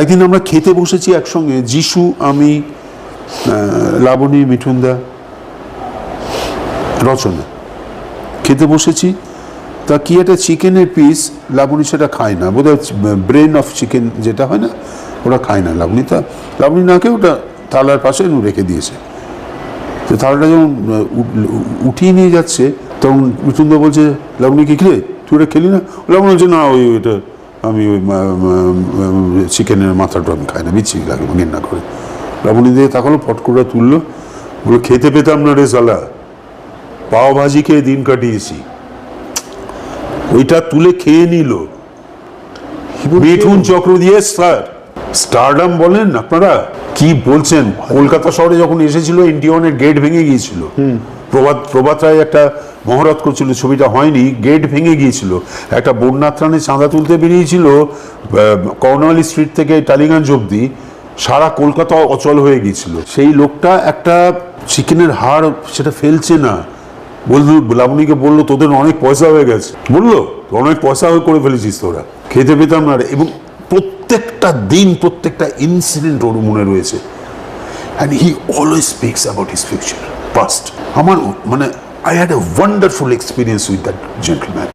একদিন আমরা খেতে বসেছি একসঙ্গে, যিশু, আমি লাবণী, মিঠুনদা, রচনা। খেতে বসেছি, তা কি একটা চিকেনের পিস লাবণী সেটা খায় না। বোধহয় ব্রেন অফ চিকেন যেটা হয় না, ওরা খায় না লাবণী। তা লাবণী নাকে ওটা থালার পাশে রেখে দিয়েছে। তো থালাটা যখন উঠিয়ে নিয়ে যাচ্ছে, তখন মিঠুনদা বলছে, লাবণী, কি খেলে? তুই ওটা খেলি না? লাবণী বলছে, না, ওই, ওইটা আমি ওই চিকেনের মাথাটা আমি খাই না বিচ্ছিরি লাগে ঘেন্না করে। লাবণী দিয়ে তাকালো ফট করে তুললো বলে খেতে পেতাম না রে সালা পাও ভাজি খেয়ে দিন কাটিয়েছি। ওইটা তুলে খেয়ে নিল। মিঠুন চক্রবর্তী স্যার স্টারডাম বলেন আপনারা কি বলছেন? কলকাতা শহরে যখন এসেছিল ইন্ডিয়নের গেট ভেঙে গিয়েছিল। প্রভাত রায় একটা মহরত করছিল, ছবিটা হয়নি, গেট ভেঙে গিয়েছিল। একটা বন্যা ত্রাণে চাঁদা তুলতে বেরিয়েছিল কর্নওয়ালি স্ট্রিট থেকে টালিগঞ্জ অব্দি সারা কলকাতা অচল হয়ে গিয়েছিল। সেই লোকটা একটা চিকেনের হাড়, সেটা ফেলছে না। বলল, লাবণীকে বলল, তোদের অনেক পয়সা হয়ে গেছে। বলল, অনেক পয়সা হয়ে করে ফেলেছিস তোরা। খেতে পেতাম না। এবং প্রত্যেকটা দিন, প্রত্যেকটা ইনসিডেন্ট ওর মনে রয়েছে। And he always speaks about his future past. I had a wonderful experience with that gentleman.